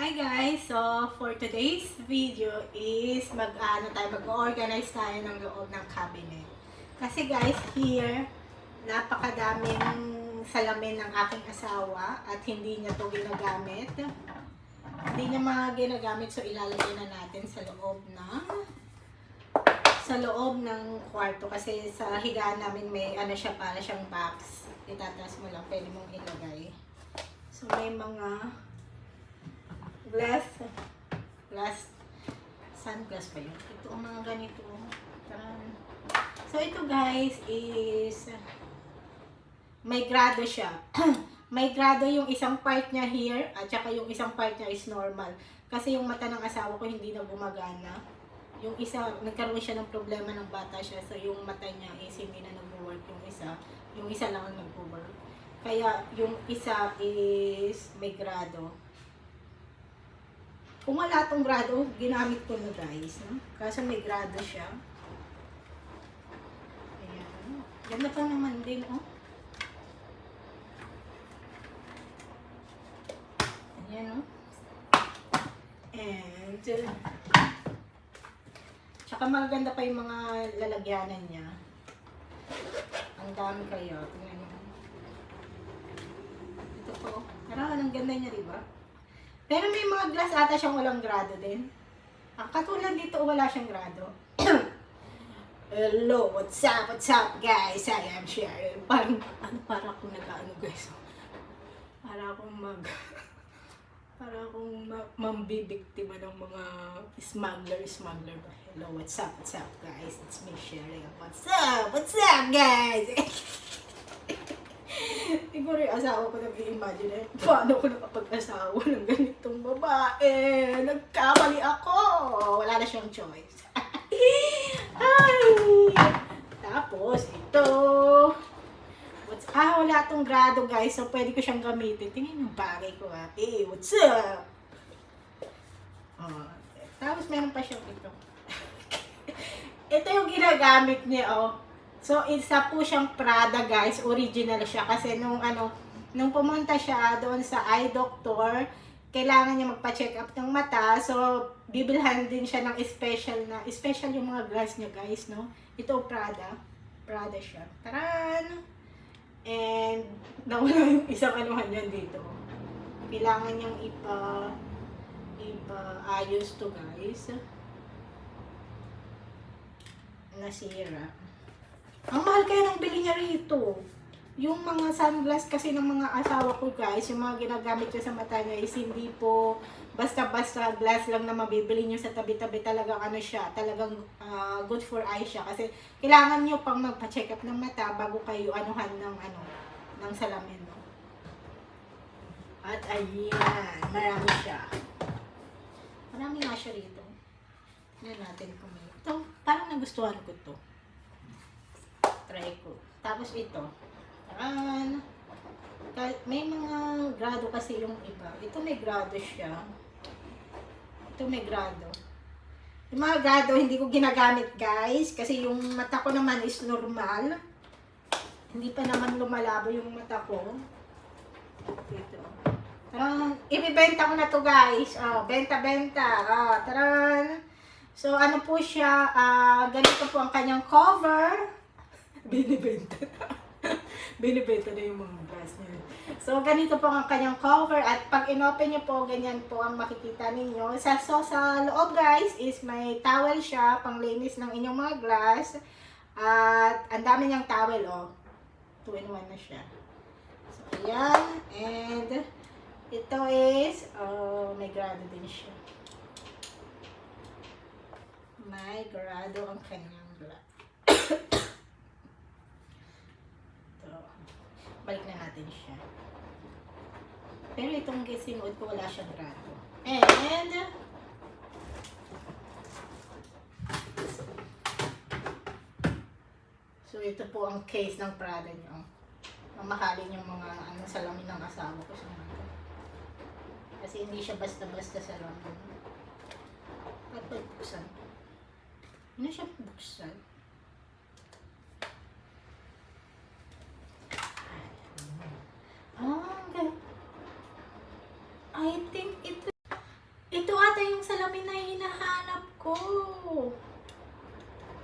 Hi guys! So, for today's video is mag-ano tayo, mag-organize tayo ng loob ng cabinet. Kasi guys, here, napakadaming salamin ng aking asawa at hindi niya to ginagamit. Hindi niya mga ginagamit so ilalagay na natin sa loob ng sa loob ng kwarto kasi sa higaan namin may ano siya para siyang box. Itataas mo lang, pwede mong ilagay. So may mga glass, glass, sunglass pa yun. Ito ang mga ganito. So ito guys is may grado siya. may grado yung isang part niya here at saka yung isang part niya is normal. Kasi yung mata ng asawa ko hindi na gumagana. Yung isa, nagkaroon siya ng problema ng bata siya. So yung mata niya is hindi na nag-work yung isa. Yung isa lang ang nag-work. Kaya yung isa is may grado. Kung wala tong grado, ginamit ko na guys. No? Kaso may grado siya. Ayan. Ganda pa naman din, oh. Ayan, oh. And, tsaka maganda pa yung mga lalagyanan niya. Ang dami kaya. Tingnan niyo. Ito po. Parang ang ganda niya, di ba? Pero may mga glass ata siyang walang grado din. Ang katulad dito, wala siyang grado. Hello, what's up, what's up guys? I am Sharon. Parang, ano, para akong nag-ano guys. Para akong mag... para akong ma- mambibiktima ng mga smuggler, smuggler? Hello, what's up, what's up guys? It's me Sharon. What's up, what's up guys? Siguro yung asawa ko nag-i-imagine eh, paano ko nakapag-asawa ng ganitong babae? Nagkamali ako! Wala na siyang choice. Ay! Tapos, ito. What's, ah, wala tong grado guys, so pwede ko siyang gamitin. Tingnan yung bagay ko ah. Hey, what's up? Oh, tapos meron pa siyang ito. ito yung ginagamit niya, oh. So, isa po siyang Prada, guys. Original siya. Kasi nung ano, nung pumunta siya doon sa eye doctor, kailangan niya magpa-check up ng mata. So, bibilhan din siya ng special na, special yung mga glass niya, guys, no? Ito, Prada. Prada siya. Taran! And, nawala yung isang anuhan yan dito. Kailangan niyang ipa, ipa-ayos to, guys. Nasira. Ang mahal kaya ng bili niya rito. Yung mga sunglass kasi ng mga asawa ko guys, yung mga ginagamit ko sa mata niya is hindi po basta-basta glass lang na mabibili niyo sa tabi-tabi talagang ano siya, talagang ah, good for eyes siya kasi kailangan niyo pang magpa-check up ng mata bago kayo anuhan ng ano, ng salamin. No? At ayan, marami siya. Marami nga siya rito. Tignan natin kung. Ito, parang nagustuhan ko to try ko. Tapos ito. Ayan. Ka- May mga grado kasi yung iba. Ito may grado siya. Ito may grado. Yung mga grado, hindi ko ginagamit guys. Kasi yung mata ko naman is normal. Hindi pa naman lumalabo yung mata ko. Ito. Taran. Ibibenta ko na to guys. Oh, benta-benta. Ah, taran. So, ano po siya, ah, ganito po ang kanyang cover. Binibenta na. Binibenta na yung mga glass niya. So, ganito po ang kanyang cover. At pag inopen niyo po, ganyan po ang makikita ninyo. Sa, so, sa loob guys, is may towel siya, panglinis ng inyong mga glass. At ang dami niyang towel, oh. Two in one na siya. So, ayan. And, ito is, oh, may grado din siya. May grado ang kanyang glass. Ito. Balik na natin siya. Pero itong sinuot ko wala siyang grado. And, so ito po ang case ng Prada niyo. Mamahalin yung mga ano, salamin ng asawa ko sa mga. Kasi hindi siya basta-basta salamin. At buksan. Hindi siya buksan. Ah, ang ganda. I think ito salamin na hinahanap ko.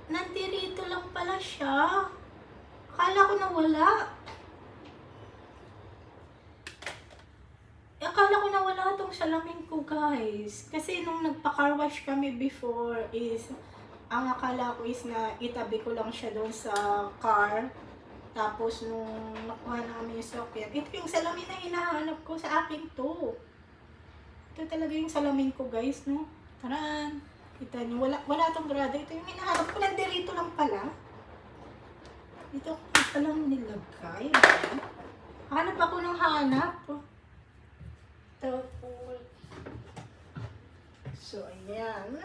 Nandirito lang pala siya. Akala ko nawala. Akala ko nawala tong salamin ko, guys. Kasi nung nagpa-car wash kami before is, ang akala ko is na itabi ko lang siya doon sa car. Tapos nung nakuha namin yung socket, ito yung salamin na hinahanap ko sa akin to. Ito talaga yung salamin ko, guys, no? Taran. Kita niyo, wala, wala tong grado. Ito yung hinahanap ko. Nandirito lang pala. Ito ko palang nilagay. Diba? Hanap ako ng hanap. Tapos, so, ayan.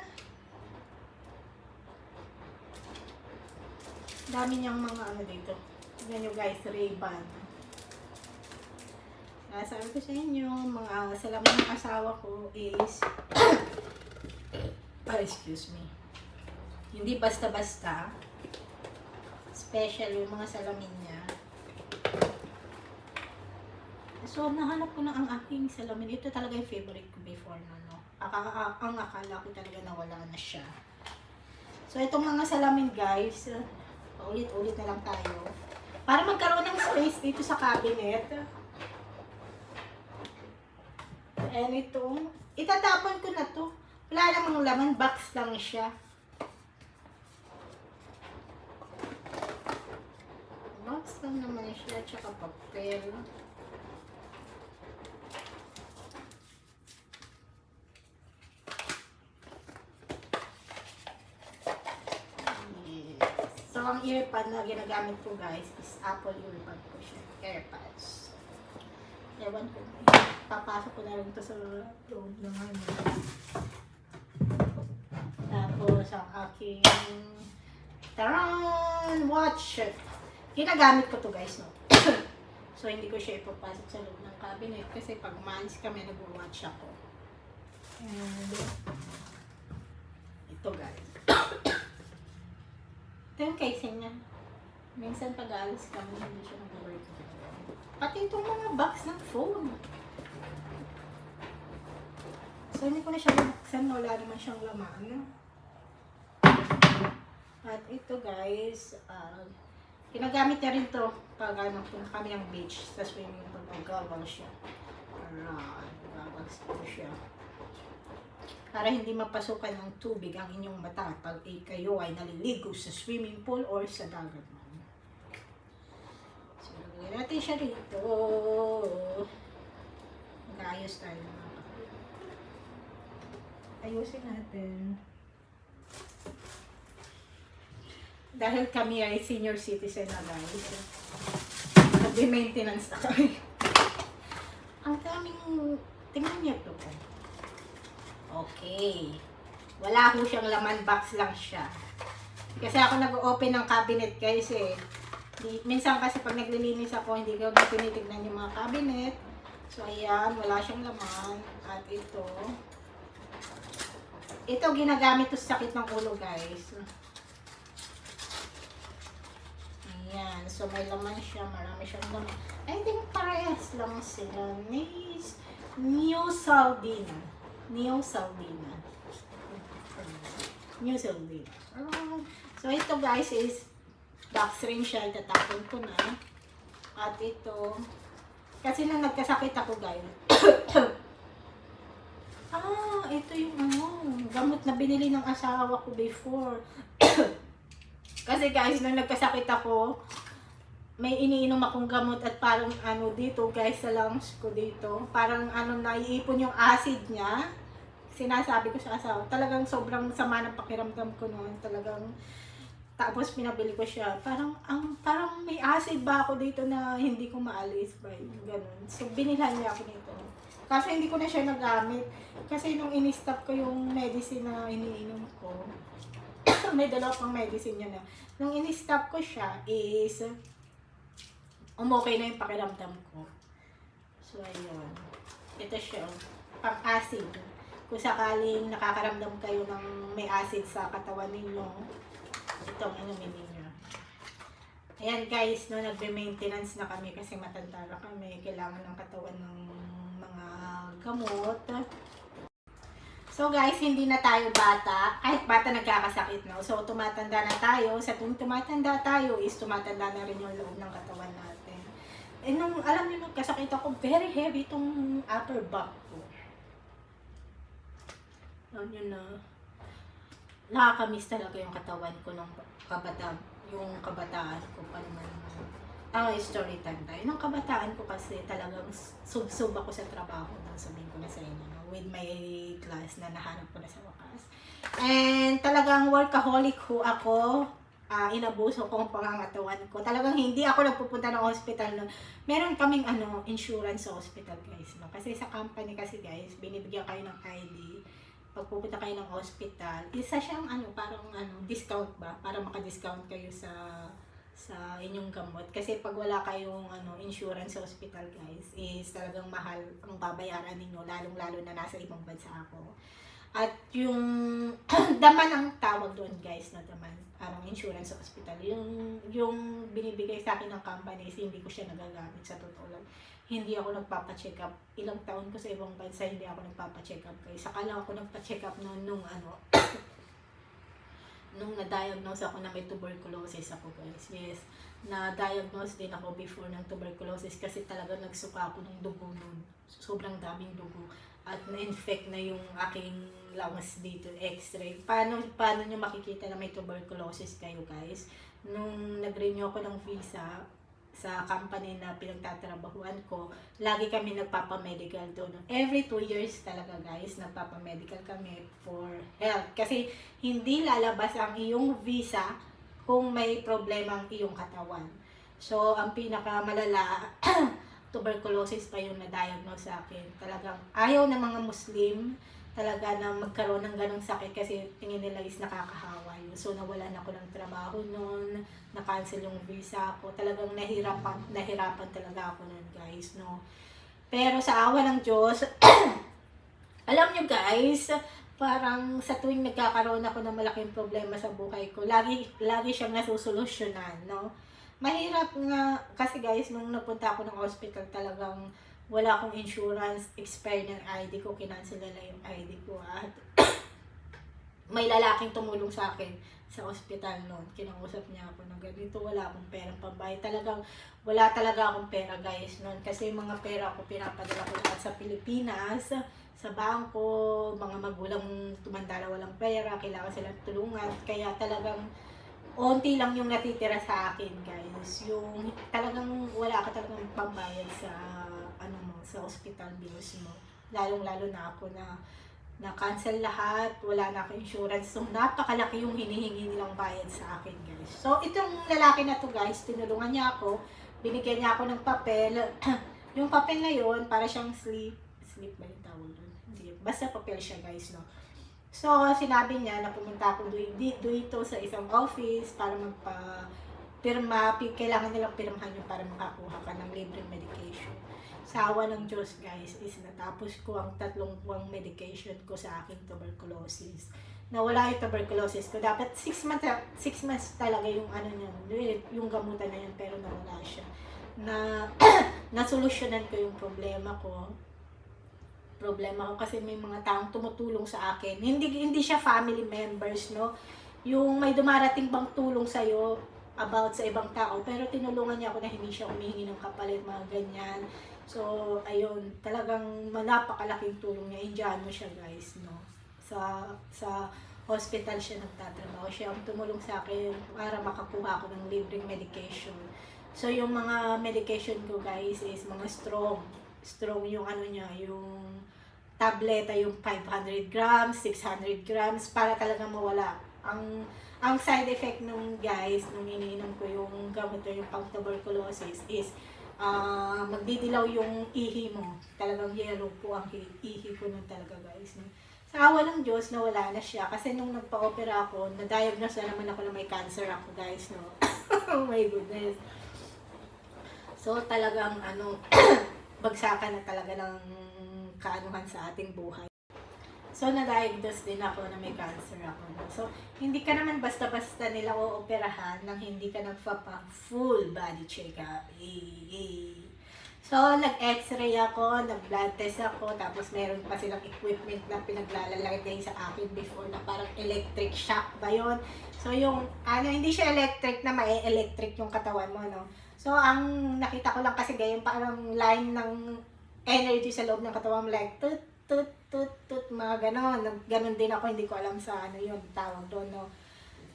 Dami niyang mga ano dito. Tignan nyo guys, Ray-Ban. Kaya sabi ko sa inyo, mga salamin ng asawa ko is ah, excuse me. Hindi basta-basta. Special yung mga salamin niya. So, nahanap ko na ang aking salamin. Ito talaga yung favorite ko before na, no? Aka, ang akala ko talaga nawala na siya. So, itong mga salamin, guys, ulit-ulit na lang tayo. Para magkaroon ng space dito sa cabinet. And itong, itatapon ko na to. Wala namang laman, box lang siya. Box lang naman siya, tsaka papel. So, ang earpod na ginagamit ko guys is Apple earpod ko siya. Airpods. Ewan ko. Papasok ko na rin to sa loob ng ano. Ang aking Taran! Watch! Ginagamit ko to guys, no? so, hindi ko siya ipapasok sa loob ng cabinet kasi pag months kami nag-watch ako. And, ito guys. ito yung casing niya. Minsan pag alis kami, hindi siya nag-work. Pati itong mga box ng phone. So, hindi ko na siya binuksan. Wala naman siyang laman. At ito guys, uh, ginagamit niya rin to pag ano, punta kami ng beach sa swimming pool. Mag-goggles siya. Alright, po siya. Para hindi mapasukan ng tubig ang inyong mata pag eh, kayo ay naliligo sa swimming pool or sa dagat man. So, lagyan natin siya dito. Mag-ayos tayo. Ayusin natin. Dahil kami ay senior citizen na guys. Nag-maintenance na kami. Ang daming, tingnan niyo to. Okay. Wala ho siyang laman, box lang siya. Kasi ako nag-open ng cabinet guys eh. Di, minsan kasi pag naglilinis ako, hindi ko na tinitignan yung mga cabinet. So ayan, wala siyang laman. At ito. Ito ginagamit to sa sakit ng ulo guys. Ayan. So, may laman siya. Marami siyang laman. I think parehas lang sila. Nis, New Saldina. New Saldina. New Saldina. Alright. So, ito guys is box rin siya. Itatapon ko na. At ito, kasi nung nagkasakit ako guys, ah, ito yung ano, gamot na binili ng asawa ko before. Kasi guys, nung nagkasakit ako, may iniinom akong gamot at parang ano dito guys sa lungs ko dito. Parang ano naiipon yung acid niya. Sinasabi ko sa asawa, talagang sobrang sama ng pakiramdam ko noon. Talagang tapos pinabili ko siya. Parang ang parang may acid ba ako dito na hindi ko maalis ba ganun. So binilhan niya ako nito. Kaso hindi ko na siya nagamit. Kasi nung in-stop ko yung medicine na iniinom ko, may dalawa pang medicine yun na. Nung in-stop ko siya is umokay na yung pakiramdam ko. So, ayun. Ito siya. Pang-acid. Kung sakaling nakakaramdam kayo ng may acid sa katawan ninyo, ito ang inumin ninyo. Ayan guys, no, nagbe-maintenance na kami kasi matanda kami. Kailangan ng katawan ng mga gamot. So guys, hindi na tayo bata. Kahit bata nagkakasakit, no? So tumatanda na tayo. Sa tuwing tumatanda tayo is tumatanda na rin yung loob ng katawan natin. Eh nung alam niyo nung kasakit ako, very heavy itong upper back ko. Alam niyo na, nakakamiss talaga yung katawan ko nung kabataan, yung kabataan ko pa naman. Ah, story time tayo. Nung kabataan ko kasi talagang sub-sub ako sa trabaho. Nang sabihin ko na sa inyo? With my class na nahanap ko na sa wakas. And talagang workaholic ho ako. Ah, inabuso ko ang pangangatawan ko. Talagang hindi ako nagpupunta ng hospital no. Meron kaming ano, insurance sa hospital guys, no. Kasi sa company kasi guys, binibigyan kayo ng ID pag pupunta kayo ng hospital, isa siyang ano, parang ano, discount ba? Para maka-discount kayo sa sa inyong gamot. Kasi pag wala kayong ano, insurance sa hospital guys, is talagang mahal ang babayaran ninyo, lalong-lalo na nasa ibang bansa ako. At yung daman ang tawag doon guys na daman, parang insurance sa hospital. Yung, yung binibigay sa akin ng company is hindi ko siya nagagamit sa totoo lang hindi ako nagpapa-check up. Ilang taon ko sa ibang bansa, hindi ako nagpapa-check up. Kaya saka lang ako nagpa-check up noon nung ano, nung na-diagnose ako na may tuberculosis ako guys. Yes, na-diagnose din ako before ng tuberculosis kasi talaga nagsuka ako ng dugo noon. Sobrang daming dugo. At na-infect na yung aking lungs dito, x-ray. Paano, paano nyo makikita na may tuberculosis kayo guys? Nung nag-renew ako ng visa, sa company na pinagtatrabahuan ko, lagi kami nagpapamedical doon. Every two years talaga guys, nagpapamedical kami for health. Kasi hindi lalabas ang iyong visa kung may problema ang iyong katawan. So, ang pinakamalala, tuberculosis pa yung na-diagnose sa akin. Talagang ayaw ng mga Muslim talaga na magkaroon ng ganong sakit kasi tingin nila is nakakahawa yun. So, nawalan ako ng trabaho noon, na-cancel yung visa ko. Talagang nahirapan, nahirapan talaga ako noon guys, no. Pero sa awa ng Diyos, alam nyo guys, parang sa tuwing nagkakaroon ako ng malaking problema sa buhay ko, lagi, lagi siyang nasusolusyonan, no. Mahirap nga, kasi guys, nung napunta ako ng hospital talagang wala akong insurance, expired ng ID ko, kinansel na yung ID ko at may lalaking tumulong sa akin sa ospital noon. Kinausap niya ako ng ganito, wala akong perang pambayad. Talagang wala talaga akong pera guys noon kasi mga pera ko pinapadala ko lahat sa Pilipinas, sa bangko, mga magulang tumanda na walang pera, kailangan silang tulungan. Kaya talagang onti lang yung natitira sa akin guys. Yung talagang wala ka talagang pambayad sa sa hospital bills mo. Lalong-lalo na ako na na-cancel lahat, wala na ako insurance. So, napakalaki yung hinihingi nilang bayad sa akin, guys. So, itong lalaki na to, guys, tinulungan niya ako. Binigyan niya ako ng papel. yung papel na yon para siyang sleep. Sleep ba yung tawag doon? Hindi. Basta papel siya, guys, no? So, sinabi niya na pumunta ako dito, sa isang office para magpa pirma, kailangan nilang pirmahan yung para makakuha ka ng libreng medication sa awa ng Diyos guys is natapos ko ang tatlong buwang medication ko sa aking tuberculosis. Nawala yung tuberculosis ko. Dapat 6 months, 6 months talaga yung ano niya, yung gamutan na yun, pero nawala siya. Na, nasolusyonan ko yung problema ko. Problema ko kasi may mga taong tumutulong sa akin. Hindi, hindi siya family members, no? Yung may dumarating bang tulong sa'yo about sa ibang tao, pero tinulungan niya ako na hindi siya humihingi ng kapalit, mga ganyan So, ayun, talagang napakalaking tulong niya. Indiano siya guys, no? Sa, sa hospital siya nagtatrabaho. Siya ang tumulong sa akin para makakuha ako ng libreng medication. So, yung mga medication ko guys is mga strong. Strong yung ano niya, yung tableta yung 500 grams, 600 grams para talaga mawala. Ang ang side effect nung guys, nung iniinom ko yung gamot yung pang tuberculosis is uh, magdidilaw yung ihi mo. Talagang yellow po ang ihi ko nun talaga guys. Sa awa ng Diyos, nawala na siya. Kasi nung nagpa-opera ako, na-diagnose na naman ako na may cancer ako guys. No? oh my goodness. So talagang ano, bagsakan na talaga ng kaanuhan sa ating buhay. So, na-diagnose din ako na may cancer ako. So, hindi ka naman basta-basta nila ooperahan nang hindi ka nagpapa full body check-up. So, nag-x-ray ako, nag-blood test ako, tapos meron pa silang equipment na pinaglalagay sa akin before na parang electric shock ba yun? So, yung, ano, hindi siya electric na may electric yung katawan mo, no? So, ang nakita ko lang kasi ganyan, parang line ng energy sa loob ng katawan mo, like, tut, tut, tut, tut, mga ganon. Ganon din ako, hindi ko alam sa ano yun, tawag doon, no?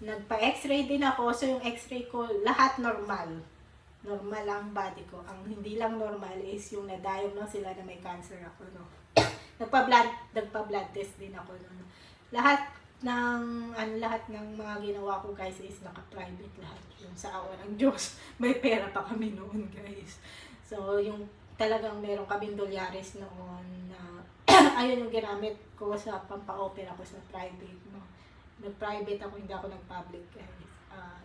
Nagpa-x-ray din ako, so yung x-ray ko, lahat normal normal ang body ko. Ang hindi lang normal is yung na-diagnose sila na may cancer ako, no. nagpa-blood, nagpa-blood test din ako, no. Lahat ng, ano, lahat ng mga ginawa ko, guys, is naka-private lahat. Yung sa awa ng Diyos, may pera pa kami noon, guys. So, yung talagang meron kaming dolyares noon na, ayun yung ginamit ko sa pampa-opera ko sa private, no. Nag-private ako, hindi ako nag-public, guys. Ah,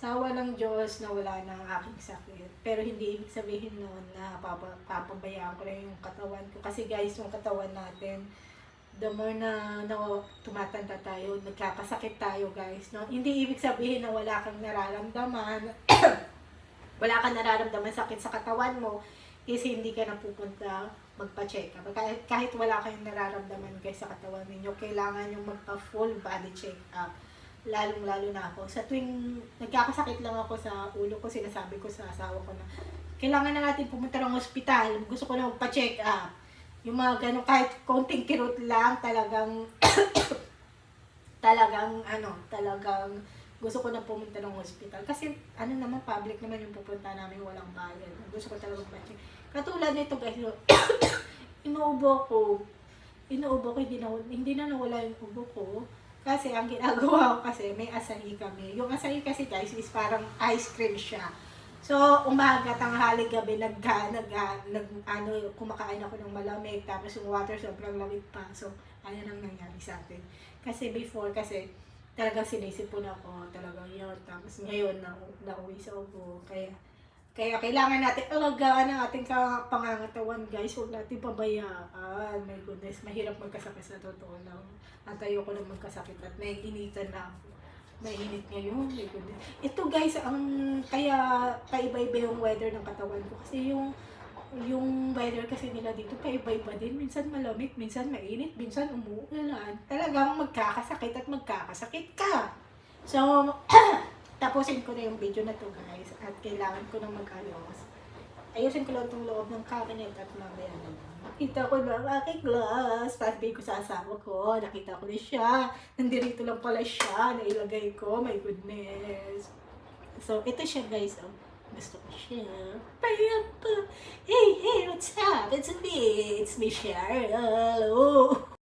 Sawa ng Diyos na wala na ang aking sakit. Pero hindi ibig sabihin noon na papa, papabayaan ko lang yung katawan ko. Kasi guys, yung katawan natin, the more na, na tumatanda tayo, nagkakasakit tayo guys. No? Hindi ibig sabihin na wala kang nararamdaman, wala kang nararamdaman sakit sa katawan mo, is hindi ka na pupunta magpa-check up. Kahit, kahit wala kayong nararamdaman guys sa katawan ninyo, kailangan yung magpa-full body check up lalong-lalo na ako. Sa tuwing nagkakasakit lang ako sa ulo ko, sinasabi ko sa asawa ko na kailangan na natin pumunta ng ospital. Gusto ko na magpa-check up. Yung mga ganun, kahit konting kirot lang, talagang talagang ano, talagang gusto ko na pumunta ng hospital. Kasi ano naman, public naman yung pupunta namin walang bayad. Gusto ko talaga magpa-check. Katulad nito guys, inuubo ko. Inuubo ko, hindi na, hindi na nawala yung ubo ko. Kasi ang ginagawa ko kasi, may asahi kami. Yung asahi kasi guys is parang ice cream siya. So, umaga, tanghali, gabi, nag, nag, nag, ano, kumakain ako ng malamig, tapos yung water sobrang lamig pa. So, ayan ang nangyari sa atin. Kasi before, kasi talagang sinisipon ako, talagang yun. Tapos ngayon, na, nauwi sa ubo. Kaya, kaya kailangan natin alagaan ang ating pangangatawan, guys. Huwag natin pabayaan. My goodness, mahirap magkasakit sa totoo lang. At ayoko na magkasakit at naiinitan na ako. Mainit ngayon, my goodness. Ito guys, ang kaya paiba-iba yung weather ng katawan ko. Kasi yung yung weather kasi nila dito paiba-iba din. Minsan malamig, minsan mainit, minsan umuulan. Talagang magkakasakit at magkakasakit ka. So, tapusin ko na yung video na to guys at kailangan ko nang mag-ayos. Ayusin ko lang itong loob ng cabinet at mamaya na Nakita ko na ang aking glass. Sabi ko sa asawa ko, nakita ko na siya. Nandirito lang pala siya, nailagay ko. My goodness. So, ito siya guys. Oh. Gusto ko siya. Hey, hey, what's up? It's me. It's me. Oh.